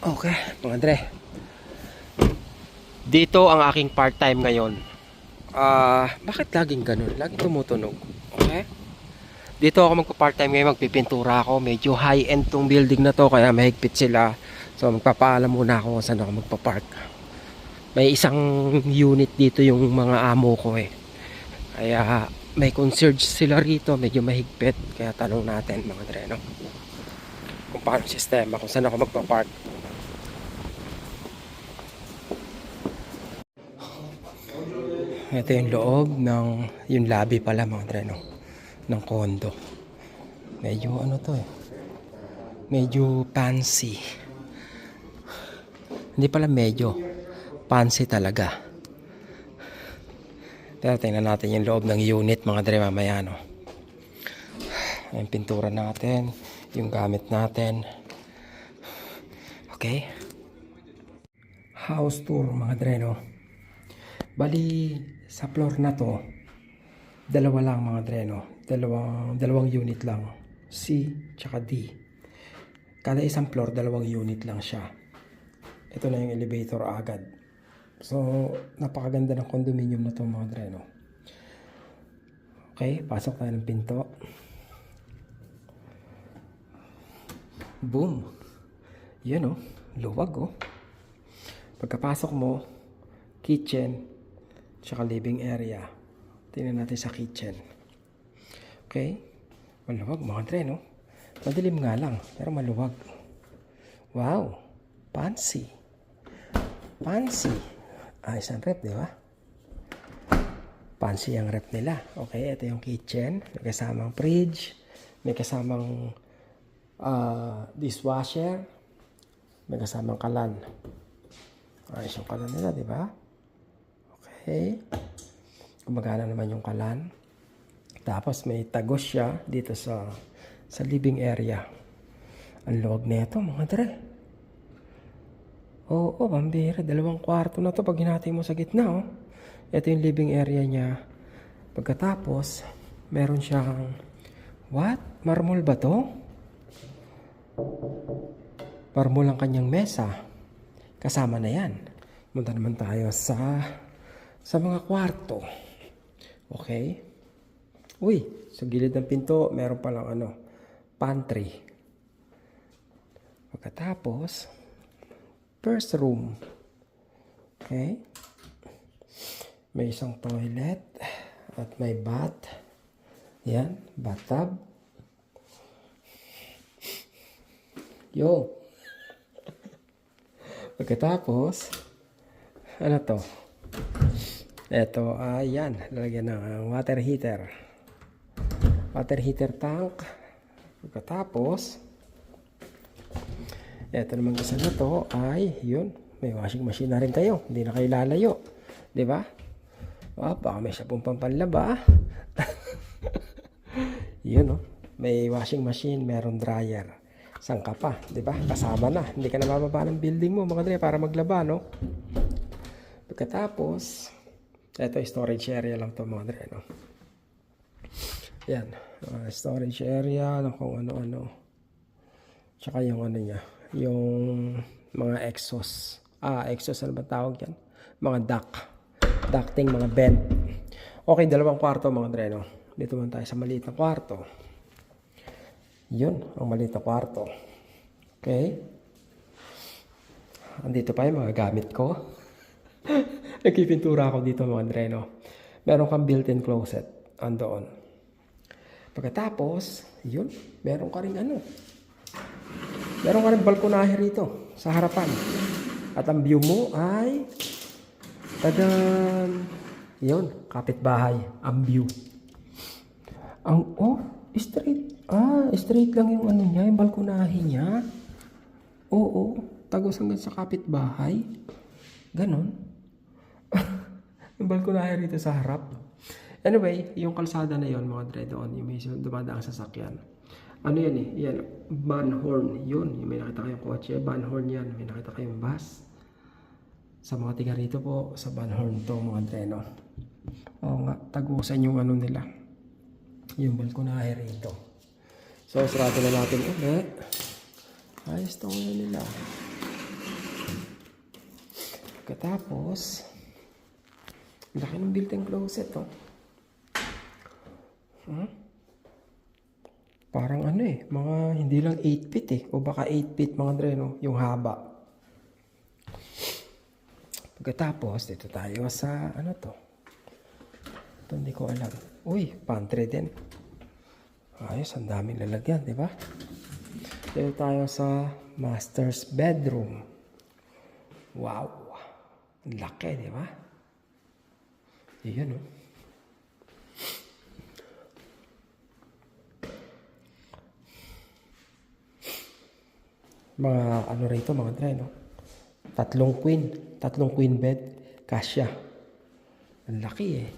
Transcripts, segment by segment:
Okay, mga Dre. Dito ang aking part-time ngayon. Ah, bakit laging ganun? Laging tumutunog. Okay? Dito ako magpa-part-time ngayon, magpipintura ako. Medyo high-end tong building na to, kaya mahigpit sila. So, magpapaalam muna ako kung saan ako magpa-park. May isang unit dito yung mga amo ko eh. Kaya may concierge sila rito, medyo mahigpit. Kaya tanong natin mga Dre, no? Kung paano sistema, kung saan ako magpa-park. Ito yung loob ng yung lobby pala mga Dre, no? ng condo. Medyo ano to eh. Medyo fancy. Hindi pala medyo. Fancy talaga. Pero tingnan natin yung loob ng unit mga Dre mamaya no. Yung pintura natin. Yung gamit natin. Okay. House tour mga Dre no. Bali sa floor na to dalawa lang mga dreno. Dalawang, dalawang unit lang. C tsaka D. Kada isang floor, dalawang unit lang siya. Ito na yung elevator agad. So, napakaganda ng condominium na to mga dreno. Okay, pasok tayo ng pinto. Boom! Yan oh, luwag oh. Pagkapasok mo, kitchen, tsaka living area. Tingnan natin sa kitchen. Okay? Maluwag mga dre, no? Madilim nga lang, pero maluwag. Wow! Fancy! Fancy! Ah, isang rep, di ba? Fancy ang rep nila. Okay, ito yung kitchen. May kasamang fridge. May kasamang ah, dishwasher. May kasamang kalan. Ayos yung kalan nila, di ba? Okay. Gumagana naman yung kalan. Tapos may tagos siya dito sa sa living area. Ang luwag na ito, mga dre. Oo, oh, pambira. Dalawang kwarto na to pag hinati mo sa gitna, oh. Ito yung living area niya. Pagkatapos, meron siyang, what? Marmol ba to? Marmol ang kanyang mesa. Kasama na yan. Punta naman tayo sa sa mga kwarto. Okay? Uy, sa gilid ng pinto, meron palang ano, pantry. Pagkatapos, first room. Okay? May isang toilet at may bath. Yan, bathtub. Yo. Pagkatapos, ano to? Ito, ayan, lalagyan ng uh, water heater. Water heater tank. Pagkatapos, ito naman isa na to ay, yun, may washing machine na rin kayo. Hindi na kayo lalayo. Di ba? Ah, baka may sapong pampanlaba. yun, oh. May washing machine, meron dryer. Saan ka pa? Di ba? Kasama na. Hindi ka na mababa ng building mo, mga dre, para maglaba, no? Pagkatapos, ito storage area lang to mga dre, no? Yan. Uh, storage area ng kung ano-ano. Tsaka yung ano niya. Yung mga exhaust. Ah, exhaust ano ba tawag yan? Mga duct. Ducting, mga vent. Okay, dalawang kwarto mga dre, no? Dito man tayo sa maliit na kwarto. Yun, ang maliit na kwarto. Okay? Andito pa yung mga gamit ko. Nagpipintura ako dito mga dreno. Meron kang built-in closet. Andoon. Pagkatapos, yun, meron ka rin ano. Meron ka rin balkonahe rito sa harapan. At ang view mo ay tadan. Yun, kapitbahay. Ang view. Ang, oh, straight. Ah, straight lang yung ano niya, yung balkonahe niya. Oo, tagos hanggang sa kapitbahay. Ganon. Yung balkonahe rito sa harap. Anyway, yung kalsada na yon mga dre doon, yung may dumadaang sasakyan. Ano yan eh? Yan, Van Horn. Yun, yung may nakita kayong kotse. Van Horn yan. May nakita kayong bus. Sa mga tiga rito po, sa Van Horn to mga dre, no? Oo nga, tagusan yung ano nila. Yung balkonahe rito. So, sarado na natin ulit. Ayos to na nila. Pagkatapos, laki ng built-in closet, oh. Hmm? Parang ano eh, mga hindi lang 8 feet eh. O baka 8 feet mga dre, no? Yung haba. Pagkatapos, dito tayo sa, ano to? Ito hindi ko alam. Uy, pantry din. Ayos, ang daming lalagyan, di ba? Dito tayo sa master's bedroom. Wow! Ang laki, di ba? Iyan, oh. Mga ano rito, mga dre, no? Tatlong queen. Tatlong queen bed. Kasya. Ang laki, eh.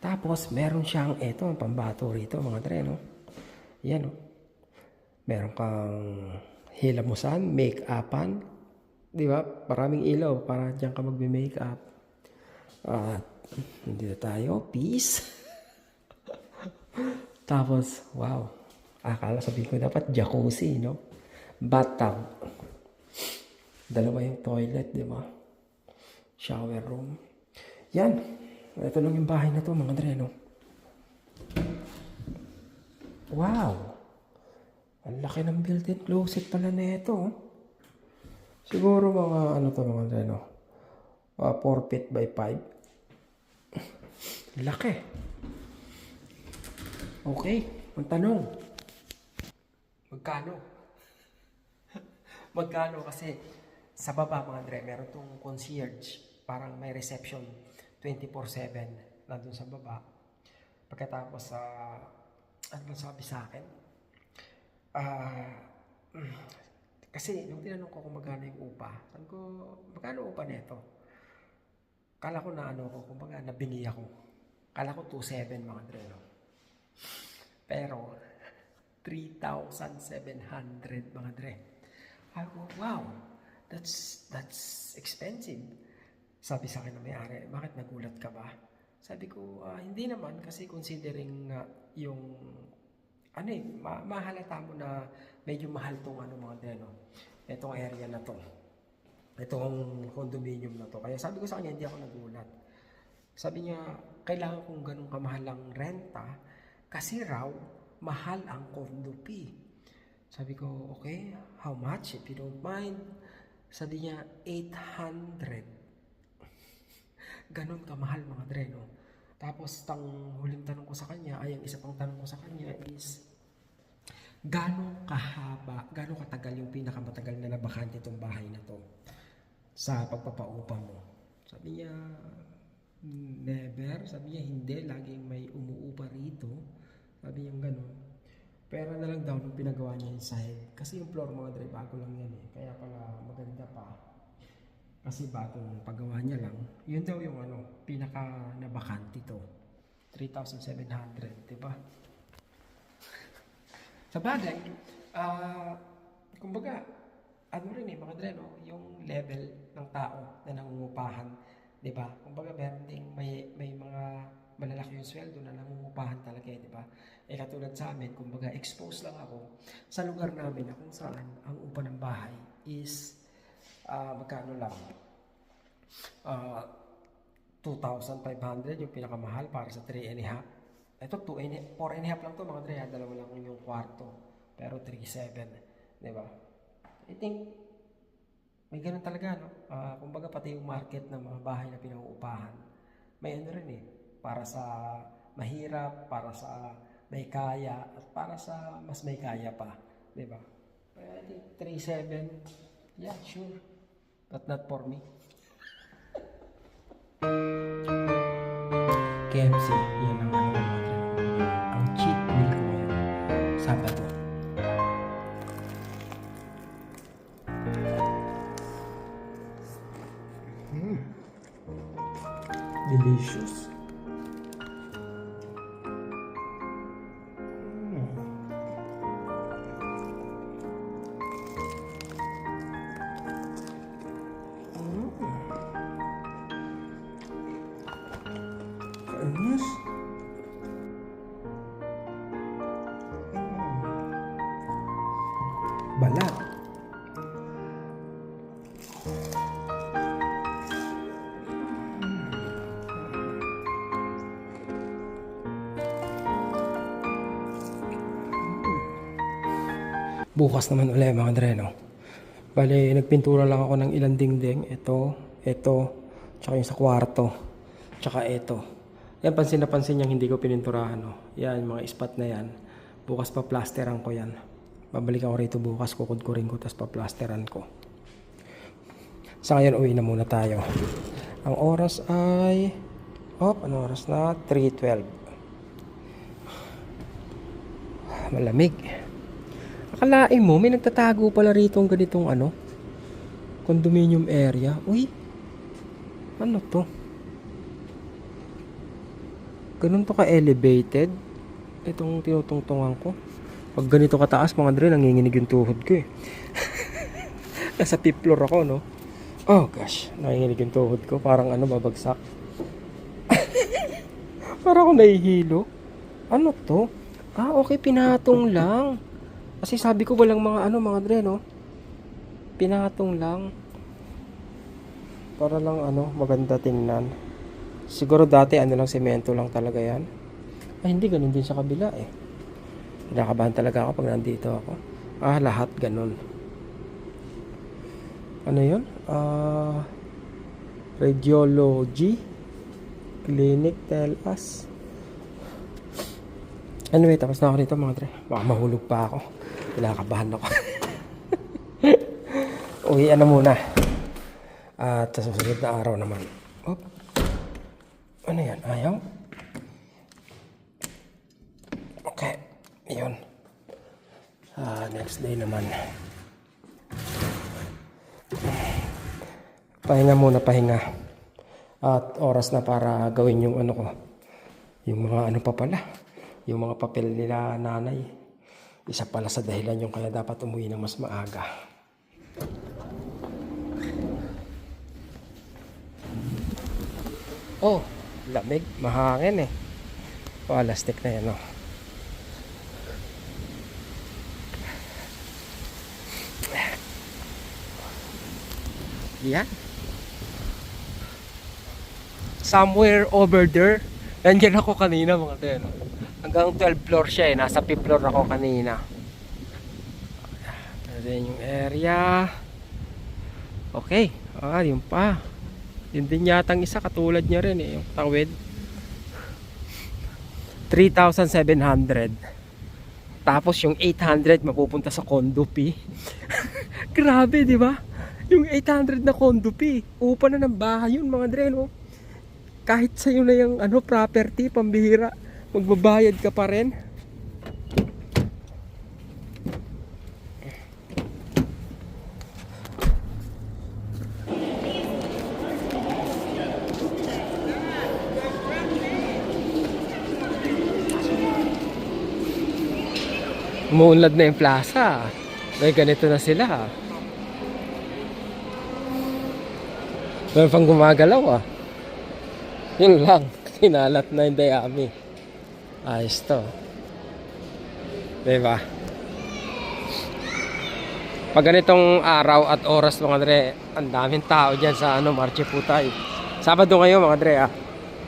Tapos, meron siyang, ang pambato rito, mga dre, no? Yan, oh. Meron kang hilamusan, make-upan. Di ba? Maraming ilaw para diyan ka magbe-makeup. At, dito tayo. Peace. Tapos, wow. Akala sabihin ko dapat jacuzzi, no? Bathtub. Dalawa yung toilet, di ba? Shower room. Yan. Ito lang yung bahay na to, mga dre? Wow. Ang laki ng built-in closet pala na ito. oh. Siguro mga ano to mga dre, no? Uh, 4 feet by 5. Laki. Okay. Ang tanong. Magkano? Magkano kasi sa baba mga dre, meron tong concierge. Parang may reception 24-7 nandun sa baba. Pagkatapos sa ano bang sabi sa akin? Ah, kasi nung tinanong ko kung magkano yung upa, sabi ko, magkano upa nito? Kala ko na ano ko, kumbaga nabingi ako. Kala ko 2.7 mga dre, no? Pero, 3,700 mga dre. Ako, wow, that's, that's expensive. Sabi sa akin ng may-ari, bakit nagulat ka ba? Sabi ko, "Ah, hindi naman kasi considering nga yung ano eh, ma- mahalata mo na medyo mahal tong ano mga dre, no? Itong area na to. Itong condominium na to. Kaya sabi ko sa kanya, hindi ako nagulat. Sabi niya, kailangan kong ganun kamahal ang renta kasi raw, mahal ang condo fee. Sabi ko, okay, how much if you don't mind? Sabi niya, 800. Ganon kamahal mga dre, no? Tapos, tang huling tanong ko sa kanya, ay ang isa pang tanong ko sa kanya is, gano'ng kahaba, gano'ng katagal yung pinakamatagal na nabakante itong bahay na to sa pagpapaupa mo? Sabi niya, never. Sabi niya, hindi. Laging may umuupa rito. Sabi niya, gano'n. Pero na lang daw nung pinagawa niya inside. Kasi yung floor mga dre, bago lang yan eh. Kaya pala maganda pa. Kasi bagong paggawa niya lang. Yun daw yung ano, pinaka nabakante to. 3,700, di ba? Sa bagay, ah, kumbaga, ano rin eh, mga dre, no? yung level ng tao na nangungupahan, di ba? Kumbaga, meron ding may, may mga malalaki yung sweldo na nangungupahan talaga, eh, di ba? Eh, katulad sa amin, kumbaga, expose lang ako sa lugar namin na kung saan ang upa ng bahay is, ah, magkano lang? Ah, 2,500 yung pinakamahal para sa 3 and a half. Ito, 2 and a, 4 and a half lang to mga dre, ha? dalawa lang yung kwarto. Pero 3,700, di ba? I think, may ganun talaga, no? Ah, kumbaga pati yung market ng mga bahay na pinauupahan, may ano rin eh, para sa mahirap, para sa may kaya, at para sa mas may kaya pa, di ba? Think 3,700, yeah, sure. But not for me. balat. Bukas naman ulit mga dre, no? Bale, nagpintura lang ako ng ilang dingding. Ito, ito, tsaka yung sa kwarto, tsaka ito. Yan, pansin na pansin yung hindi ko pininturahan. No? Yan, mga spot na yan. Bukas pa plasteran ko yan. Babalik ako rito bukas, kukudkurin ko, tapos pa plasteran ko. Sa ngayon, uwi na muna tayo. Ang oras ay... Oh, ano oras na? 3.12. Malamig. Akalain mo, may nagtatago pala rito ang ganitong ano? Condominium area. Uy, ano to? Ganun to ka-elevated. Itong tinutungtungan ko. Pag ganito kataas, mga dre, nanginginig yung tuhod ko eh. Nasa fifth floor ako, no? Oh gosh, nanginginig yung tuhod ko. Parang ano, babagsak. Parang ako nahihilo. Ano to? Ah, okay, pinatong lang. Kasi sabi ko walang mga ano, mga dre, no? Pinatong lang. Para lang ano, maganda tingnan. Siguro dati ano lang, semento lang talaga yan. Ay, hindi, ganun din sa kabila eh. Kinakabahan talaga ako pag nandito ako. Ah, lahat ganun. Ano yun? Ah, radiology clinic tell us. Anyway, tapos na ako dito mga tre. Baka mahulog pa ako. Kinakabahan ako. Uwi na muna. At sa susunod na araw naman. Op. Ano yan? Ayaw? Yun. Ah, next day naman. Pahinga muna, pahinga. At oras na para gawin yung ano ko. Yung mga ano pa pala. Yung mga papel nila nanay. Isa pala sa dahilan yung kaya dapat umuwi ng mas maaga. Oh, lamig. Mahangin eh. Oh, plastic na yan oh. Yan. Somewhere over there. Nandiyan ako kanina mga ten. Hanggang 12 floor siya eh. Nasa 5th floor ako kanina. Ayan yung area. Okay. Ah, yun pa. Yun din yatang isa. Katulad niya rin eh. Yung tawid. 3,700. Tapos yung 800 mapupunta sa condo fee. Grabe, di ba? Yung 800 na condo fee. Upa na ng bahay yun mga dre, no? Kahit sa'yo na yung ano, property, pambihira, magbabayad ka pa rin. Umuunlad na yung plaza. May ganito na sila. Meron pang gumagalaw ah. Yun lang. Kinalat na yung dayami. Ayos to. Diba? Pag ganitong araw at oras mga dre, ang daming tao dyan sa ano, Marche Putay. Sabado ngayon mga dre ah.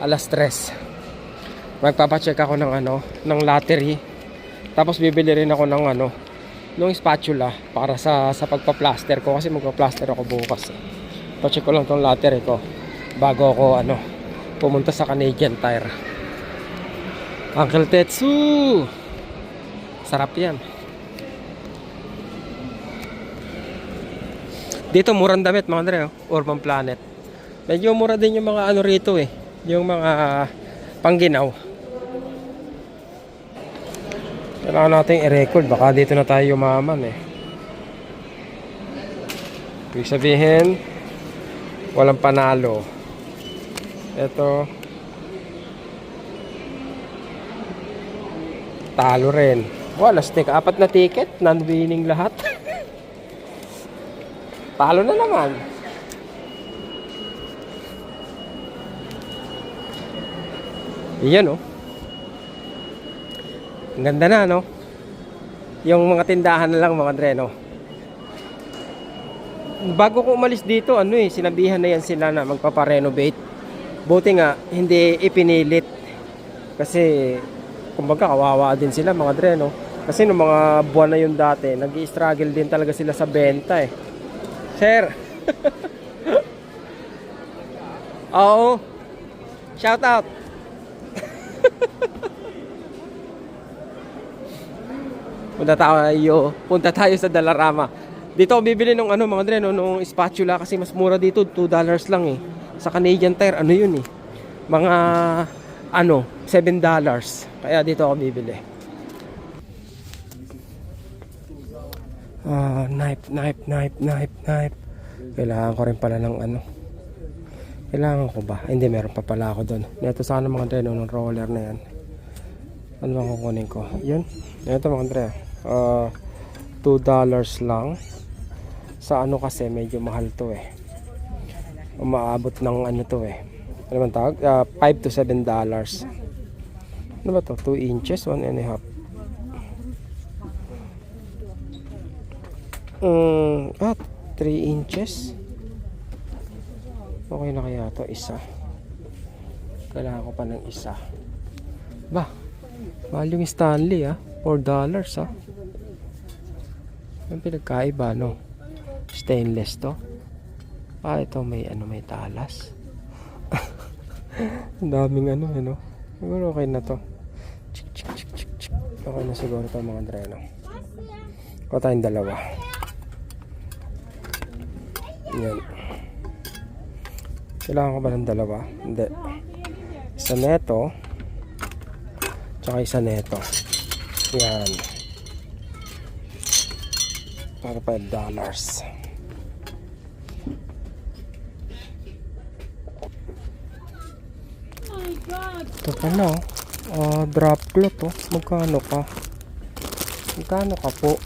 Alas 3. Magpapacheck ako ng ano, ng lottery. Tapos bibili rin ako ng ano, ng spatula para sa sa pagpa-plaster ko kasi magpa-plaster ako bukas. Eh. Pacheck ko lang tong lottery ko bago ako ano pumunta sa Canadian Tire. Uncle Tetsu! Sarap yan. Dito murang damit mga Andre, oh. Urban Planet. Medyo mura din yung mga ano rito eh. Yung mga pangginaw. Kailangan natin i-record. Baka dito na tayo yumaman eh. Ibig sabihin, walang panalo. Ito. Talo rin. Wala, stick. Apat na ticket. Non-winning lahat. Talo na naman. Iyan oh. Ganda na, no? Yung mga tindahan na lang, mga Andre, no? Bago ko umalis dito, ano eh, sinabihan na yan sila na magpaparenovate. Buti nga, hindi ipinilit. Kasi, kumbaga, kawawa din sila, mga Andre, no? Kasi nung mga buwan na yun dati, nag struggle din talaga sila sa benta eh. Sir! Oo. Shout out! punta tayo, punta tayo sa Dalarama. Dito ako bibili ng ano mga dre, no, nung spatula kasi mas mura dito, 2 dollars lang eh. Sa Canadian Tire, ano yun eh. Mga ano, 7 dollars. Kaya dito ako bibili. Ah, knife, knife, knife, knife, knife. Kailangan ko rin pala ng ano. Kailangan ko ba? Ay, hindi, meron pa pala ako doon. Ito sana mga dre, no, ng roller na yan. Ano bang kukunin ko? Yun. Ito mga dre. Ah, 2 dollars lang. Sa ano kasi, medyo mahal to eh. Umaabot ng ano to eh. Ano bang tawag? Ah, 5 to 7 dollars. Ano ba to? 2 inches, 1 and a half. Mm, ah, 3 inches. Okay na kaya to isa. Kailangan ko pa ng isa. Ba, mahal yung Stanley ah. 4 dollars ah. Ang pinagkaiba no? Stainless to. Ah, ito may ano may talas. Daming ano ano. Siguro okay na to. Chik, chik, chik, chik, chik. Okay na siguro to mga dreno. Kuha tayong dalawa. Yan. Kailangan ko ba ng dalawa? Hindi. Isa neto. Tsaka isa neto. Yan. Para 5 dollars. Ito pa na oh. Ah, drop cloth oh. Magkano ka? Magkano ka po?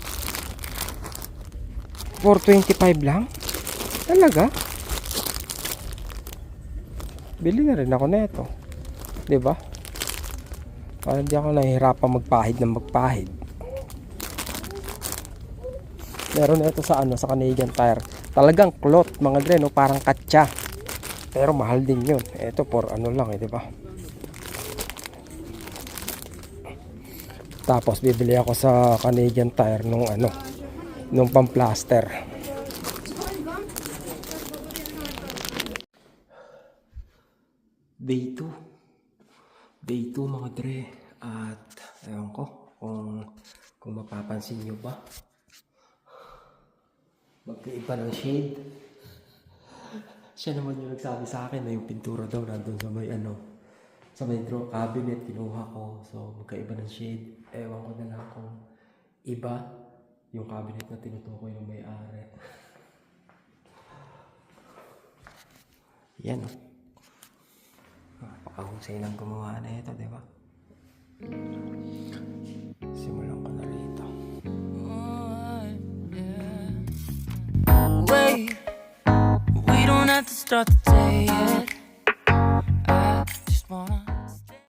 425 lang? Talaga? Bili na rin ako nito. 'Di ba? Para hindi ako nahihirapan magpahid ng magpahid. Meron na ito sa ano sa Canadian Tire. Talagang cloth mga dre no, parang katsa. Pero mahal din 'yun. Ito for ano lang eh, 'di ba? Tapos bibili ako sa Canadian Tire nung ano, nung pamplaster. Day 2. Day 2 mga dre. At ewan ko kung kung mapapansin nyo ba. Magkaiba ng shade. Siya naman yung nagsabi sa akin na yung pintura daw nandun sa may ano sa may draw cabinet kinuha ko. So magkaiba ng shade. Ewan ko na lang kung iba yung cabinet na tinutukoy ng may-ari. Yan oh. Napakahusay lang gumawa na ito, di ba? Simulan ko na rito. Wait, we don't have to start the day yet.